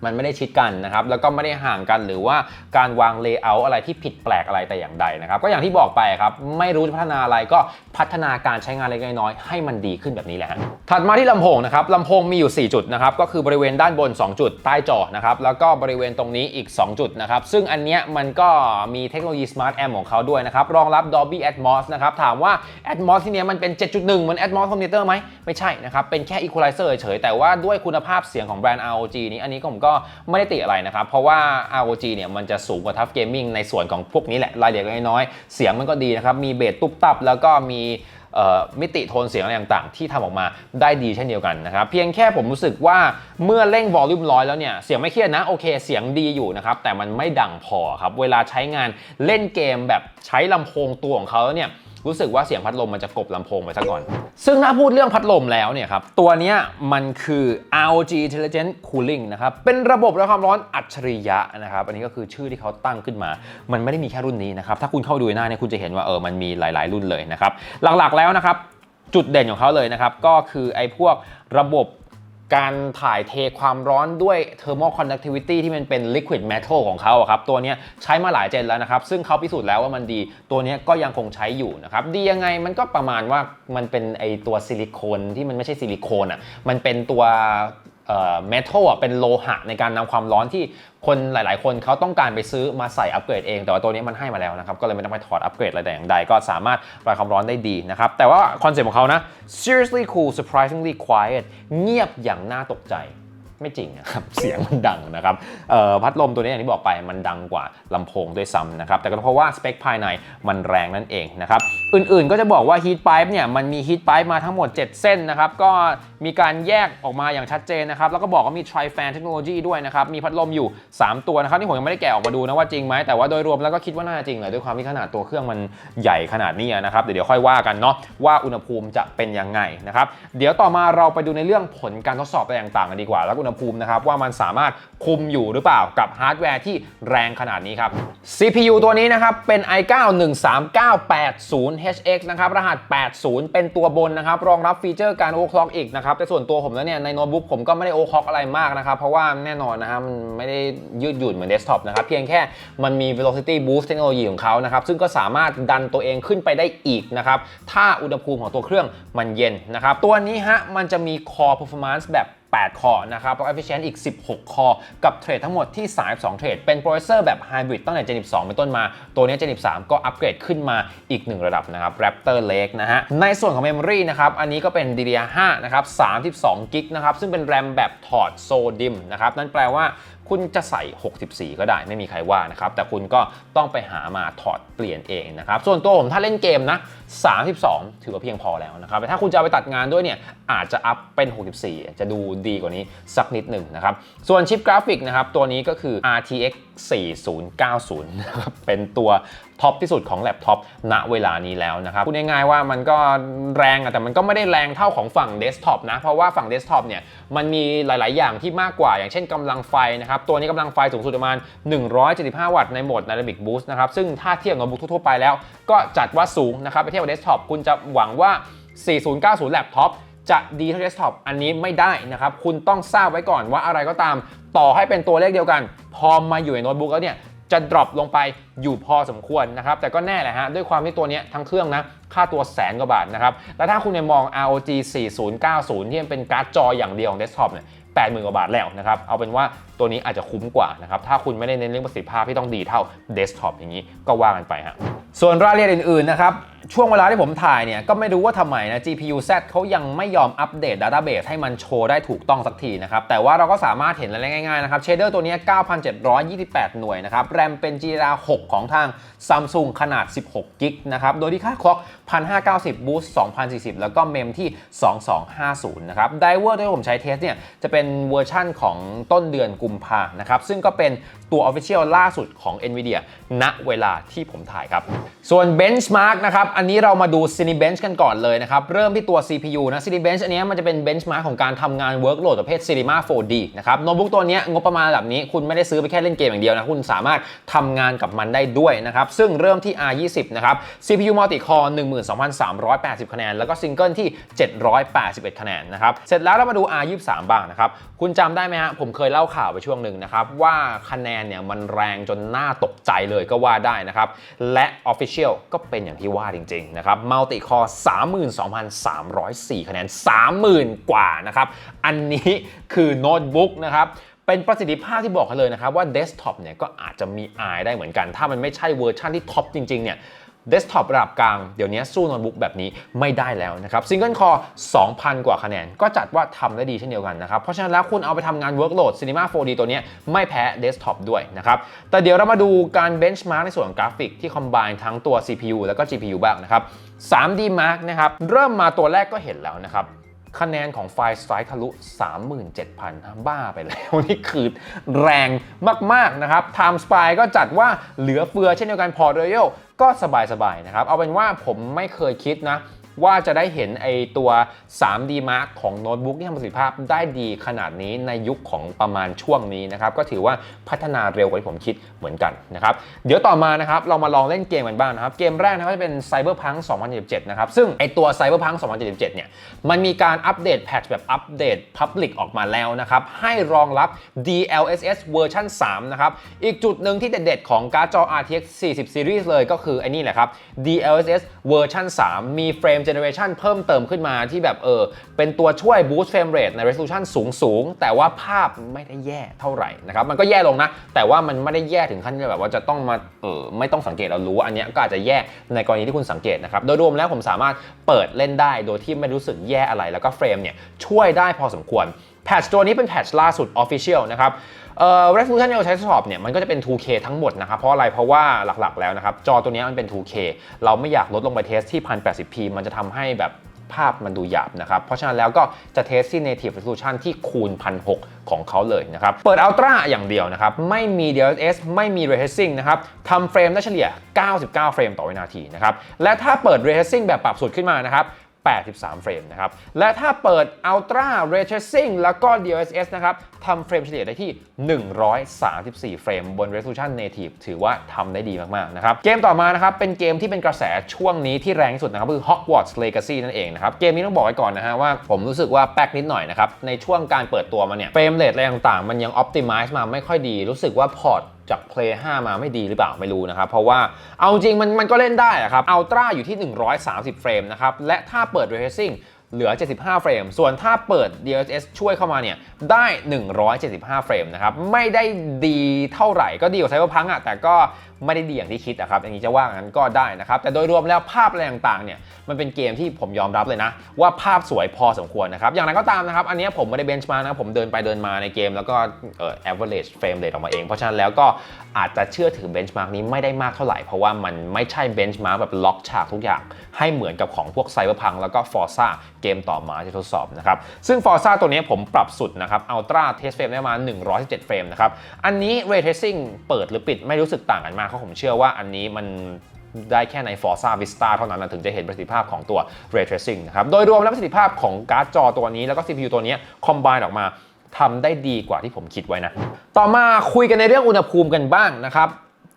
มันไม่ได้ชิดกันนะครับ แล้วก็ไม่ได้ห่างกันหรือว่าการวางเลเยอร์อะไรที่ผิดแปลกอะไรแต่อย่างใดนะครับ ก็อย่างที่บอกไปครับ ไม่รู้จะพัฒนาอะไรก็พัฒนาการใช้งานเล็กน้อยให้มันดีขึ้นแบบนี้แหละฮะถัดมาที่ลำโพงนะครับลำโพงมีอยู่ 4 จุดนะครับ ก็คือบริเวณด้านบน 2 จุด ใต้จอนะครับ แล้วก็บริเวณตรงนี้อีก 2 จุดนะครับ ซึ่งอันเนี้ยมันก็มีเทคโนโลยี Smart Amp ของเขาด้วยนะครับ รองรับ Dolby Atmos นะครับ ถามว่า Atmos ที่เนี้ยมันเป็น 7.1เหมือน Atmos Home Theater ไหมไม่ใช่นะครับ เป็นแค่ Equalizer เฉยแต่ว่าด้วยคุณภาพเสียงของแบรนด์ ROG นี้อันนี้ผมก็ไม่ได้ติอะไรนะครับ เพราะว่า ROG เนี่ยมันจะสูงกว่า Tough Gaming ในส่วนของพวกนี้แหละ รายละเอียดน้อยๆเสียงมันก็ดีนะครับ มีเบสตุบตับ แล้วก็มีเอ่อมิติโทนเสียงอะไรต่างๆ ที่ทำออกมาได้ดีเช่นเดียวกันนะครับ เพียงแค่ผมรู้สึกว่าเมื่อเร่งวอลลุ่มร้อยแล้วเนี่ย เสียงไม่เครียดนะ โอเค เสียงดีอยู่นะครับ แต่มันไม่ดังพอครับ เวลาใช้งานเล่นเกมแบบใช้ลำโพงตัวของเขาแล้วเนี่ย รู้สึกว่าเสียงพัดลมมันจะกบลำโพงไปซะก่อน ซึ่งถ้าพูดเรื่องพัดลมแล้วเนี่ยครับ ตัวนี้มันคือ ROG Intelligent Cooling นะครับ เป็นระบบระบายความร้อนอัจฉริยะนะครับ อันนี้ก็คือชื่อที่เขาตั้งขึ้นมา มันไม่ได้มีแค่รุ่นนี้นะครับ ถ้าคุณเข้าดูหน้าเนี่ยคุณจะเห็นว่าเออ มันมีหลาย ๆ รุ่นเลยนะครับ หลักๆแล้วนะครับ จุดเด่นของเขาเลยนะครับ ก็คือไอ้พวกระบบ การถ่ายเทความร้อนด้วย thermal conductivity ที่มันเป็น liquid metal ของเขาครับ ตัวนี้ใช้มาหลายเจนแล้วนะครับ ซึ่งเขาพิสูจน์แล้วว่ามันดี ตัวนี้ก็ยังคงใช้อยู่นะครับ ดียังไงมันก็ประมาณว่ามันเป็นไอตัวซิลิโคนที่มันไม่ใช่ซิลิโคนอะ มันเป็นตัว เมทัลอะเป็นโลหะในการนำความร้อนที่คนหลาย ๆ คนเขาต้องการไปซื้อมาใส่อัปเกรดเอง แต่ว่าตัวนี้มันให้มาแล้วนะครับ ก็เลยไม่ต้องไปถอดอัปเกรดอะไรแต่อย่างใด ก็สามารถระบายความร้อนได้ดีนะครับ แต่ว่าคอนเซ็ปต์ของเขานะ seriously cool surprisingly quiet เงียบอย่างน่าตกใจ ไม่จริงนะครับ เสียงมันดังนะครับพัดลมตัวนี้อย่างที่บอกไปมันดังกว่าลำโพงด้วยซ้ำนะครับ แต่ก็เพราะว่าสเปคภายในมันแรงนั่นเองนะครับ อื่นๆก็จะบอกว่า heat pipe เนี่ยมันมี heat pipe มาทั้งหมด 7 เส้นนะครับ ก็มีการแยกออกมาอย่างชัดเจนนะครับ แล้วก็บอกว่ามี tri fan technology ด้วยนะครับ มีพัดลมอยู่ 3 ตัวนะครับ นี่ผมยังไม่ได้แกะออกมาดูนะว่าจริงไหมแต่ว่าโดยรวมแล้วก็คิดว่าน่าจริงแหละด้วยความที่ขนาดตัวเครื่องมันใหญ่ขนาดนี้นะครับเดี๋ยวเดี๋ยวค่อยว่ากันเนาะว่าอุณหภูมิจะเป็นยังไงนะครับ เดี๋ยวต่อมาเราไปดูในเรื่องผลการทดสอบอะไรต่างๆกันดีกว่าแล้วอุณหภูมินะครับว่ามันสามารถคุมอยู่หรือเปล่ากับฮาร์ดแวร์ที่แรงขนาดนี้ครับ CPU ตัวนี้นะครับเป็น i9 13980HX นะครับรหัส 80 เป็นตัวบนนะครับรองรับฟีเจอร์การโอคล็อกอีกนะครับแต่ส่วนตัวผมแล้วเนี่ยในโน้ตบุ๊กผมก็ไม่ได้โอคล็อกอะไรมากนะครับเพราะว่าแน่นอนนะฮะมันไม่ได้ยืดหยุ่นเหมือนเดสก์ท็อปนะครับเพียงแค่มันมี velocity boost เทคโนโลยีของเขานะครับซึ่งก็สามารถดันตัวเองขึ้นไปได้อีกนะครับถ้าอุณหภูมิของตัวเครื่องมันเย็นนะครับตัวนี้ฮะมันจะมี core performance แบบ 8 คอร์นะครับแล้ว efficient อีก 16 คอร์กับเทรดทั้งหมดที่ 32 เทรด เป็นโปรเซสเซอร์แบบไฮบริดตั้งแต่ Gen 12 เป็นต้นมา ตัวนี้ Gen 13 ก็อัปเกรดขึ้นมาอีก 1 ระดับนะครับ Raptor Lake นะฮะ ในส่วนของ Memory นะครับ อันนี้ก็เป็น DDR5 นะครับ32กิกนะครับ ซึ่งเป็น RAM แบบถอดโซดิมนะครับ นั่นแปลว่า คุณจะใส่ 64 ก็ได้ไม่มีใครว่านะครับแต่คุณก็ต้องไปหามาถอดเปลี่ยนเองนะครับส่วนตัวผมถ้าเล่นเกมนะ 32 ถือว่าเพียงพอแล้วนะครับแต่ถ้าคุณจะเอาไปตัดงานด้วยเนี่ยอาจจะอัพเป็น 64 จะดูดีกว่านี้สักนิดหนึ่งนะครับส่วนชิปกราฟิกนะครับตัวนี้ก็คือ RTX 4090นะครับเป็นตัว ท็อปที่สุดของแล็ปท็อปณเวลานี้แล้วนะครับพูดง่ายๆว่ามันก็แรงอะแต่มันก็ไม่ได้แรงเท่าของฝั่งเดสก์ท็อปนะ เพราะว่าฝั่งเดสก์ท็อปเนี่ยมันมีหลาย ๆ อย่างที่มากกว่า อย่างเช่นกำลังไฟนะครับ ตัวนี้กำลังไฟสูงสุดประมาณ 175 วัตต์ในโหมด Dynamic Boost นะครับ ซึ่งถ้าเทียบกับโนบุ๊กทั่วๆไปแล้ว ก็จัดว่าสูงนะครับไปเทียบกับเดสก์ท็อปคุณจะหวังว่า 4090 แล็ปท็อปจะดีเท่าเดสก์ท็อปอันนี้ไม่ได้นะครับ คุณต้องทราบไว้ก่อนว่าอะไรก็ตาม ต่อให้เป็นตัวเลขเดียวกัน พอมาอยู่ในโน้ตบุ๊กแล้วเนี่ย จะดรอปลงไปอยู่พอสมควรนะครับ แต่ก็แน่แหละฮะ ด้วยความที่ตัวนี้ทั้งเครื่องนะ ค่าตัวแสนกว่าบาทนะครับ แล้วถ้าคุณมอง ROG 4090 ที่มันเป็นการ์ดจออย่างเดียวของเดสก์ท็อปเนี่ย80,000กว่าบาทแล้วนะครับ เอาเป็นว่า ตัวนี้อาจจะคุ้มกว่านะครับ ถ้าคุณไม่ได้เน้นเรื่องประสิทธิภาพที่ต้องดีเท่าเดสก์ท็อปอย่างนี้ก็ว่ากันไปฮะส่วนรายละเอียดอื่นๆนะครับ ช่วงเวลาที่ผมถ่ายเนี่ย ก็ไม่รู้ว่าทำไมนะ GPU Z เขายังไม่ยอมอัปเดต Database ให้มันโชว์ได้ถูกต้องสักทีนะครับ แต่ว่าเราก็สามารถเห็นอะไรง่ายๆนะครับเชเดอร์ตัวนี้ 9,728 หน่วยนะครับแรมเป็น GDDR6 ของทาง Samsung ขนาด 16กิกนะครับ โดยที่ค่าคล็อก 1590 Boost 2040 แล้วก็เมมที่ 2250 นะครับไดเวอร์ที่ผมใช้เทสเนี่ยจะเป็นเวอร์ชั่นของต้นเดือนกุมภานะครับ ซึ่งก็เป็นตัว Official ล่าสุดของ NVIDIA ณเวลาที่ผมถ่ายครับ ส่วน Benchmark นะครับ อันนี้เรามาดู Cinebench กันก่อนเลยนะครับ เริ่มที่ตัว CPU นะ Cinebench อันนี้มันจะเป็น benchmark ของการทำงาน workload ประเภท Cinema 4D นะครับโน้ตบุ๊กตัวนี้งบประมาณแบบนี้คุณไม่ได้ซื้อไปแค่เล่นเกมอย่างเดียวนะ คุณสามารถทำงานกับมันได้ด้วยนะครับ ซึ่งเริ่มที่ R20 นะครับ CPU multi core 12,380 คะแนน แล้วก็ single ที่ 781 คะแนนนะครับ เสร็จแล้วเรามาดู R23 บ้างนะครับ คุณจำได้ไหมฮะ ผมเคยเล่าข่าวไปช่วงหนึ่งนะครับ ว่าคะแนนเนี่ยมันแรงจนน่าตกใจเลยก็ว่าได้นะครับ และ Official ก็เป็นอย่างที่ว่าจริงๆนะครับ Multi Core 32,304 คะแนน 30,000 กว่านะครับ อันนี้คือโน้ตบุ๊กนะครับเป็นประสิทธิภาพที่บอกกันเลยนะครับว่าเดสก์ท็อปเนี่ยก็อาจจะมีอายได้เหมือนกัน ถ้ามันไม่ใช่เวอร์ชันที่ท็อปจริงๆเนี่ย เดสก์ท็อประดับกลางเดี๋ยวนี้สู้โน้ตบุ๊กแบบนี้ไม่ได้แล้วนะครับซิงเกิลคอร์2,000 กว่าคะแนน ก็จัดว่าทำได้ดีเช่นเดียวกันนะครับ เพราะฉะนั้นแล้วคุณเอาไปทำงานเวิร์กโหลด Cinema 4D ตัวนี้ไม่แพ้เดสก์ท็อปด้วยนะครับ แต่เดี๋ยวเรามาดูการเบนช์มาร์กในส่วนของกราฟิกที่คอมไบน์ทั้งตัว CPU แล้วก็ GPU บ้างนะครับ 3D Mark นะครับเริ่มมาตัวแรกก็เห็นแล้วนะครับ คะแนนของไฟสไตร์ทะลุ 37,000 บ้าไปแล้ว นี่คือแรงมาก ๆ นะครับไทม์สปายก็จัดว่าเหลือเฟือเช่นเดียวกันพอร์ตเรยลก็สบาย ๆ นะครับ เอาเป็นว่าผมไม่เคยคิดนะ ว่าจะได้เห็นไอตัว 3D Mark ของโน้ตบุ๊กที่ทำประสิทธิภาพได้ดีขนาดนี้ในยุคของประมาณช่วงนี้นะครับ ก็ถือว่าพัฒนาเร็วกว่าที่ผมคิดเหมือนกันนะครับ เดี๋ยวต่อมานะครับเรามาลองเล่นเกมกันบ้างนะครับ เกมแรกนะครับจะเป็น Cyberpunk 2077 นะครับ ซึ่งไอตัว Cyberpunk 2077 เนี่ยมันมีการอัปเดตแพทช์แบบอัปเดต Public ออกมาแล้วนะครับ ให้รองรับ DLSS เวอร์ชัน3นะครับ อีกจุดหนึ่งที่เด็ดๆของการ์ดจอ RTX 40 Series เลยก็คือไอ้นี่แหละครับ DLSS เวอร์ชัน3มีเฟรม generation เพิ่มเติมขึ้นมาที่แบบเออเป็นตัวช่วย boost frame rate ใน resolution สูงสูงแต่ว่าภาพไม่ได้แย่เท่าไหร่นะครับมันก็แย่ลงนะ แต่ว่ามันไม่ได้แย่ถึงขั้นที่แบบว่าจะต้องมาเออไม่ต้องสังเกตเรารู้อันนี้ก็อาจจะแย่ในกรณีที่คุณสังเกตนะครับโดยรวมแล้วผมสามารถเปิดเล่นได้โดยที่ไม่รู้สึกแย่อะไรแล้วก็เฟรมเนี่ยช่วยได้พอสมควรแพทช์ตัวนี้เป็นแพทช์ล่าสุด Official นะครับ เอ่อ resolution ที่เราใช้ทดสอบเนี่ยมันก็จะเป็น 2K ทั้งหมดนะครับเพราะอะไรเพราะว่าหลักๆแล้วนะครับจอตัวนี้มันเป็น 2K เราไม่อยากลดลงไปเทสที่ 1080p มันจะทำให้แบบภาพมันดูหยาบนะครับ เพราะฉะนั้นแล้วก็จะเทสที่ native resolution ที่คูณ 1,600 ของเขาเลยนะครับ เปิด Ultra อย่างเดียวนะครับ ไม่มี DLSS ไม่มี Ray Tracing นะครับทำเฟรมได้เฉลี่ย 99 เฟรมต่อวินาทีนะครับ และถ้าเปิด Ray Tracing แบบปรับสุดขึ้นมานะครับ 83 เฟรมนะครับ และถ้าเปิด Ultra Ray Tracing แล้วก็ DLSS นะครับทำเฟรมเฉลี่ยได้ที่ 134 เฟรมบน Resolution Native ถือว่าทำได้ดีมาก ๆ นะครับ เกมต่อมานะครับ เป็นเกมที่เป็นกระแสช่วงนี้ที่แรงที่สุดนะครับ คือ Hogwarts Legacy นั่นเองนะครับ เกมนี้ต้องบอกไว้ก่อนนะฮะว่าผมรู้สึกว่าแป๊กนิดหน่อยนะครับ ในช่วงการเปิดตัวมาเนี่ย เฟรมเรทอะไรต่างๆ มันยัง Optimize มาไม่ค่อยดี รู้สึกว่าพอร์ต จาก Play 5 มาไม่ดีหรือเปล่าไม่รู้นะครับ เพราะว่าเอาจริงมันมันก็เล่นได้ครับอัลตร้าอยู่ที่ 130 เฟรมนะครับ และถ้าเปิด Ray Tracing เหลือ 75 เฟรม ส่วนถ้าเปิด DLSS ช่วยเข้ามาเนี่ย ได้ 175 เฟรมนะครับ ไม่ได้ดีเท่าไหร่ก็ดีกว่า Cyberpunk อะแต่ก็ ไม่ได้ดีอย่างที่คิดนะครับอย่างนี้จะว่างั้นก็ได้นะครับแต่โดยรวมแล้วภาพอะไรต่างๆเนี่ยมันเป็นเกมที่ผมยอมรับเลยนะ ว่าภาพสวยพอสมควรนะครับอย่างไรก็ตามนะครับอันนี้ผมไม่ได้เบนช์มานะผมเดินไปเดินมาในเกม แล้วก็เอ่อ average frame rate ออกมาเอง เพราะฉะนั้นแล้วก็อาจจะเชื่อถือเบนช์มาร์กนี้ไม่ได้มากเท่าไหร่ เพราะว่ามันไม่ใช่เบนช์มาร์กแบบล็อกฉากทุกอย่าง ให้เหมือนกับของพวก Cyberpunk แล้วก็ Forza เกมต่อมาที่ทดสอบนะครับซึ่ง Forza ตัวนี้ผมปรับสุดนะครับ Ultra Test Frame ได้มา 117 เฟรมนะครับอันนี้ Ray Tracing เปิดหรือปิดไม่รู้สึกต่างกันมากเพราะผมเชื่อว่าอันนี้มันได้แค่ใน Forza Vista เท่านั้นถึงจะเห็นประสิทธิภาพของตัว Ray Tracing นะครับ โดยรวมแล้วประสิทธิภาพของการ์ดจอตัวนี้แล้วก็ CPU ตัวนี้คอมไบน์ออกมาทำได้ดีกว่าที่ผมคิดไว้นะ ต่อมาคุยกันในเรื่องอุณหภูมิกันบ้างนะครับ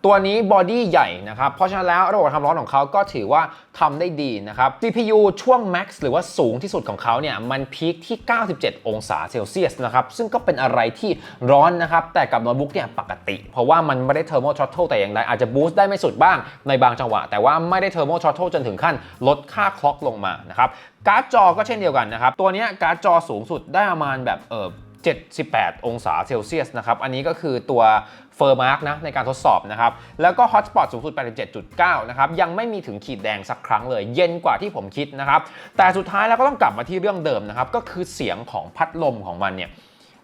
ตัวนี้บอดี้ใหญ่นะครับ เพราะฉะนั้นแล้วระบบความร้อนของเขาก็ถือว่าทำได้ดีนะครับ CPU ช่วง Max หรือว่าสูงที่สุดของเขาเนี่ยมันพีคที่ 97 องศาเซลเซียสนะครับ ซึ่งก็เป็นอะไรที่ร้อนนะครับ แต่กับโน้ตบุ๊กเนี่ยปกติ เพราะว่ามันไม่ได้เทอร์โมชอตเทลแต่อย่างใดอาจจะบูสต์ได้ไม่สุดบ้างในบางจังหวะ แต่ว่าไม่ได้เทอร์โมชอตเทลจนถึงขั้นลดค่าคล็อกลงมานะครับการ์ดจอก็เช่นเดียวกันนะครับ ตัวนี้การ์ดจอสูงสุดได้ประมาณแบบเออ 78 องศาเซลเซียสนะครับ อันนี้ก็คือตัวเฟอร์มาร์กนะในการทดสอบนะครับ แล้วก็ฮอตสปอตสูงสุด 87.9 นะครับ ยังไม่มีถึงขีดแดงสักครั้งเลย เย็นกว่าที่ผมคิดนะครับ แต่สุดท้ายแล้วก็ต้องกลับมาที่เรื่องเดิมนะครับ ก็คือเสียงของพัดลมของมันเนี่ย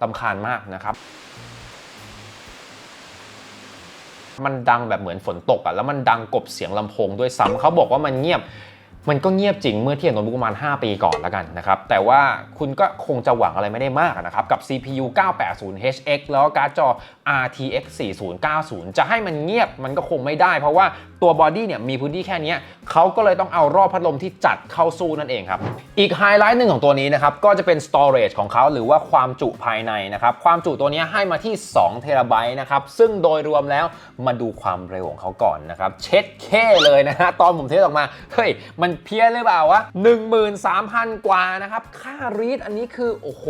ลำคาญมากนะครับมันดังแบบเหมือนฝนตกอะแล้วมันดังกบเสียงลำโพงด้วยซ้ำเขาบอกว่ามันเงียบ มันก็เงียบจริงเมื่อเทียบโน้ตบุ๊กประมาณ 5 ปีก่อนแล้วกันนะครับ แต่ว่าคุณก็คงจะหวังอะไรไม่ได้มากนะครับ กับ CPU 980HX แล้วก็การ์ดจอ RTX 4090 จะให้มันเงียบมันก็คงไม่ได้ เพราะว่าตัวบอดี้เนี่ยมีพื้นที่แค่นี้เขาก็เลยต้องเอารอบพัดลมที่จัดเข้าสู้นั่นเองครับ อีกไฮไลท์หนึ่งของตัวนี้นะครับ ก็จะเป็น storage ของเขาหรือว่าความจุภายในนะครับ ความจุตัวนี้ให้มาที่2 t b นะครับ ซึ่งโดยรวมแล้วมาดูความเร็วของเขาก่อนนะครับ เช็ดเคเลยนะฮะตอนผมเทสออกมาเฮ้ยมันเพี้ยนหรือเปล่าวะ13,000 กว่านะครับ ค่ารีดอันนี้คือ โอ้โห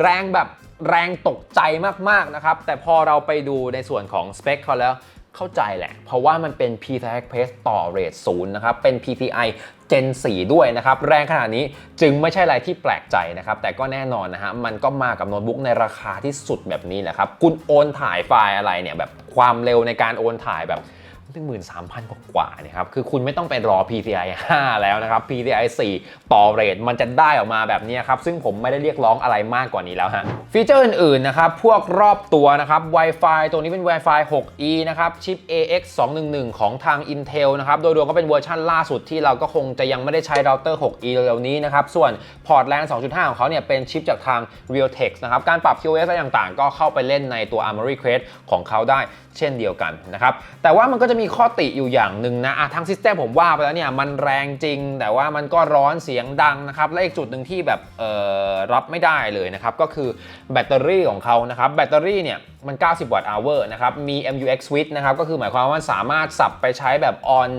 แรงแบบแรงตกใจมาก ๆ นะครับ แต่พอเราไปดูในส่วนของสเปคเขาแล้วเข้าใจแหละ เพราะว่ามันเป็น PCI Express ต่อเรทศูนย์นะครับ เป็น PCI Gen 4 ด้วยนะครับ แรงขนาดนี้จึงไม่ใช่อะไรที่แปลกใจนะครับ แต่ก็แน่นอนนะฮะ มันก็มากับโน้ตบุ๊กในราคาที่สุดแบบนี้แหละครับ คุณโอนถ่ายไฟล์อะไรเนี่ยแบบความเร็วในการโอนถ่ายแบบ 13,000 กว่ากว่าเนี่ยครับ คือคุณไม่ต้องไปรอ PCI 5 แล้วนะครับ PCI 4 ต่อเรทมันจะได้ออกมาแบบนี้ครับ ซึ่งผมไม่ได้เรียกร้องอะไรมากกว่านี้แล้วฮะ ฟีเจอร์อื่นๆนะครับ พวกรอบตัวนะครับ Wi-Fi ตัวนี้เป็น Wi-Fi 6E นะครับ ชิป AX 211ของทาง Intel นะครับ โดยรวมก็เป็นเวอร์ชันล่าสุดที่เราก็คงจะยังไม่ได้ใช้เราเตอร์ 6E เร็วนี้นะครับ ส่วนพอร์ต LAN 2.5 ของเขาเนี่ยเป็นชิปจากทาง Realtek นะครับ การปรับ QoS อะไรต่างๆ ก็เข้าไปเล่นในตัว Armory Crest ของเขาได้เช่นเดียวกันนะครับ แต่ว่ามันก็จะมีข้อติอยู่อย่างหนึ่งนะะทางซิสเต็มผมว่าไปแล้วเนี่ยมันแรงจริง แต่ว่ามันก็ร้อนเสียงดังนะครับ และอีกจุดหนึ่งที่แบบรับไม่ได้เลยนะครับ ก็คือแบตเตอรี่ของเขานะครับ แบตเตอรี่เนี่ยมัน 90 วัตต์ hour นะครับ มี MUX switch นะครับ ก็คือหมายความว่าสามารถสับไปใช้แบบ on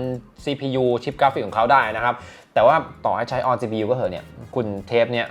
CPU ชิปกราฟิกของเขาได้นะครับ แต่ว่าต่อให้ใช้ on CPU ก็เถอะเนี่ย คุณเทปเนี่ย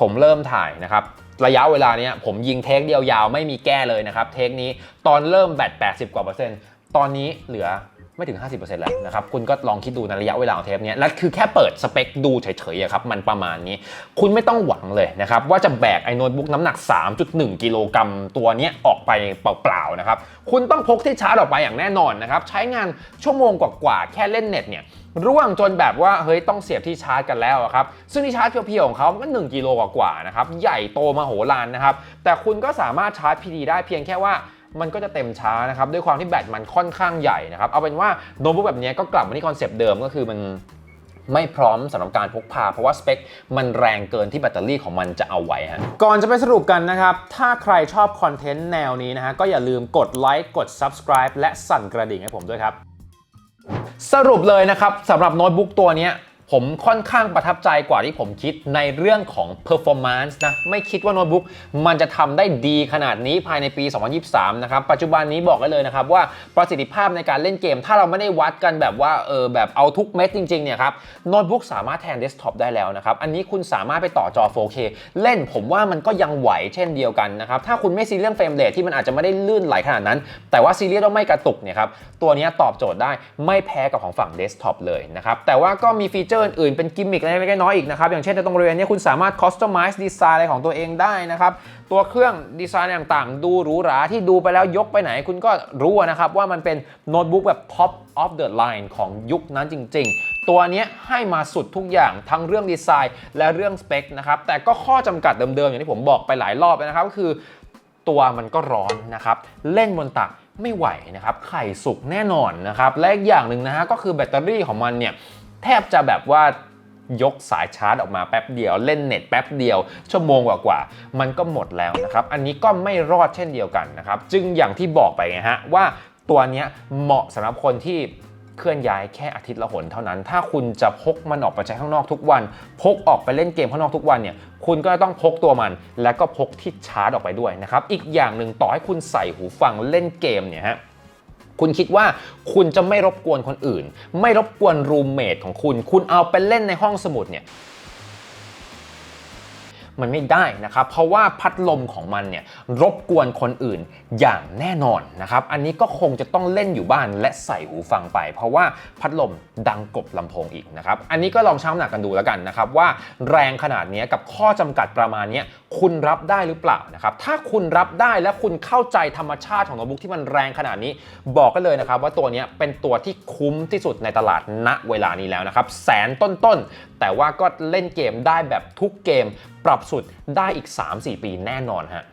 ผมเริ่มถ่ายนะครับระยะเวลาเนี้ยผมยิงเทคเดียวยาวไม่มีแก้เลยนะครับ เทคนี้ตอนเริ่มแบต 80 กว่าเปอร์เซ็นต์ ตอนนี้เหลือไม่ถึง 50%แล้วนะครับ คุณก็ลองคิดดูในระยะเวลาของเทปนี้และคือแค่เปิดสเปคดูเฉยๆครับ มันประมาณนี้ คุณไม่ต้องหวังเลยนะครับ ว่าจะแบกไอ้โน้ตบุ๊กน้ำหนัก 3.1 กิโลกรัมตัวนี้ออกไปเปล่าๆนะครับ คุณต้องพกที่ชาร์จออกไปอย่างแน่นอนนะครับ ใช้งานชั่วโมงกว่าๆ แค่เล่นเน็ตเนี่ยร่วงจนแบบว่าเฮ้ยต้องเสียบที่ชาร์จกันแล้วครับ ซึ่งที่ชาร์จเพียวๆของเขามัน1กิโลกว่าๆนะครับ ใหญ่โตมโหฬารนะครับ แต่คุณก็สามารถชาร์จ PD ได้เพียงแค่ว่า มันก็จะเต็มช้านะครับด้วยความที่แบตมันค่อนข้างใหญ่นะครับเอาเป็นว่าโน้ตบุ๊กแบบนี้ก็กลับมาที่คอนเซปต์เดิมก็คือมันไม่พร้อมสำหรับการพกพา เพราะว่าสเปค มันแรงเกินที่แบตเตอรี่ของมันจะเอาไว้ฮะก่อนจะไปสรุปกันนะครับ ถ้าใครชอบคอนเทนต์แนวนี้นะฮะก็อย่าลืมกดไลค์กด subscribe และสั่นกระดิ่งให้ผมด้วยครับ สรุปเลยนะครับสำหรับโน้ตบุ๊กตัวเนี้ย ผมค่อนข้างประทับใจกว่าที่ผมคิดในเรื่องของ performance นะ ไม่คิดว่าโน้ตบุ๊กมันจะทำได้ดีขนาดนี้ภายในปี 2023 นะครับ ปัจจุบันนี้บอกได้เลยนะครับว่าประสิทธิภาพในการเล่นเกม ถ้าเราไม่ได้วัดกันแบบว่าเออแบบเอาทุกเม็ดจริงๆเนี่ยครับโน้ตบุ๊กสามารถแทนเดสก์ท็อปได้แล้วนะครับ อันนี้คุณสามารถไปต่อจอ 4K เล่นผมว่ามันก็ยังไหวเช่นเดียวกันนะครับ ถ้าคุณไม่ซีเรียสเฟรมเรทที่มันอาจจะไม่ได้ลื่นไหลขนาดนั้น แต่ว่าซีเรียสต้องไม่กระตุกเนี่ยครับตัวนี้ตอบโจทย์ได้ไม่แพ้กับของฝั่งเดสก์ท็อปเลยนะครับแต่ว่าก็มีฟีเจอร์อื่นๆเป็นกิมมิคเล็กๆน้อยๆอีกนะครับ อย่างเช่นในตรงบริเวณนี้คุณสามารถ customize ดีไซน์อะไรของตัวเองได้นะครับ ตัวเครื่องดีไซน์ต่างๆ ดูหรูหราที่ดูไปแล้วยกไปไหนคุณก็รู้นะครับ ว่ามันเป็นโน้ตบุ๊กแบบ top of the line ของยุคนั้นจริง ๆ ตัวนี้ให้มาสุดทุกอย่างทั้งเรื่องดีไซน์และเรื่องสเปคนะครับแต่ก็ข้อจำกัดเดิมๆอย่างที่ผมบอกไปหลายรอบแล้วนะครับก็คือตัวมันก็ร้อนนะครับเล่นบนตักไม่ไหวนะครับไข่สุกแน่นอนนะครับและอีกอย่างหนึ่งนะฮะก็คือแบตเตอรี่ของมันเนี่ย แทบจะแบบว่ายกสายชาร์จออกมาแป๊บเดียวเล่นเน็ตแป๊บเดียว ชั่วโมงกว่าๆมันก็หมดแล้วนะครับ อันนี้ก็ไม่รอดเช่นเดียวกันนะครับ จึงอย่างที่บอกไปไงฮะว่าตัวนี้เหมาะสำหรับคนที่เคลื่อนย้ายแค่อาทิตย์ละหนเท่านั้น ถ้าคุณจะพกมันออกไปใช้ข้างนอกทุกวัน พกออกไปเล่นเกมข้างนอกทุกวันเนี่ย คุณก็ต้องพกตัวมัน แล้วก็พกที่ชาร์จออกไปด้วยนะครับ อีกอย่างหนึ่งต่อให้คุณใส่หูฟังเล่นเกมเนี่ยฮะ คุณคิดว่าคุณจะไม่รบกวนคนอื่น ไม่รบกวนรูมเมทของคุณ คุณเอาไปเล่นในห้องสมุดเนี่ยมันไม่ได้นะครับ เพราะว่าพัดลมของมันเนี่ยรบกวนคนอื่นอย่างแน่นอนนะครับ อันนี้ก็คงจะต้องเล่นอยู่บ้านและใส่หูฟังไป เพราะว่าพัดลมดังกบลำโพงอีกนะครับ อันนี้ก็ลองชั่งน้ำหนักกันดูแล้วกันนะครับว่าแรงขนาดนี้กับข้อจำกัดประมาณนี้คุณรับได้หรือเปล่านะครับ ถ้าคุณรับได้และคุณเข้าใจธรรมชาติของโน้ตบุ๊กที่มันแรงขนาดนี้ บอกกันเลยนะครับว่าตัวนี้เป็นตัวที่คุ้มที่สุดในตลาดณเวลานี้แล้วนะครับ แสนต้นๆ แต่ว่าก็เล่นเกมได้แบบทุกเกม ปรับสุดได้อีก 3-4 ปีแน่นอนฮะ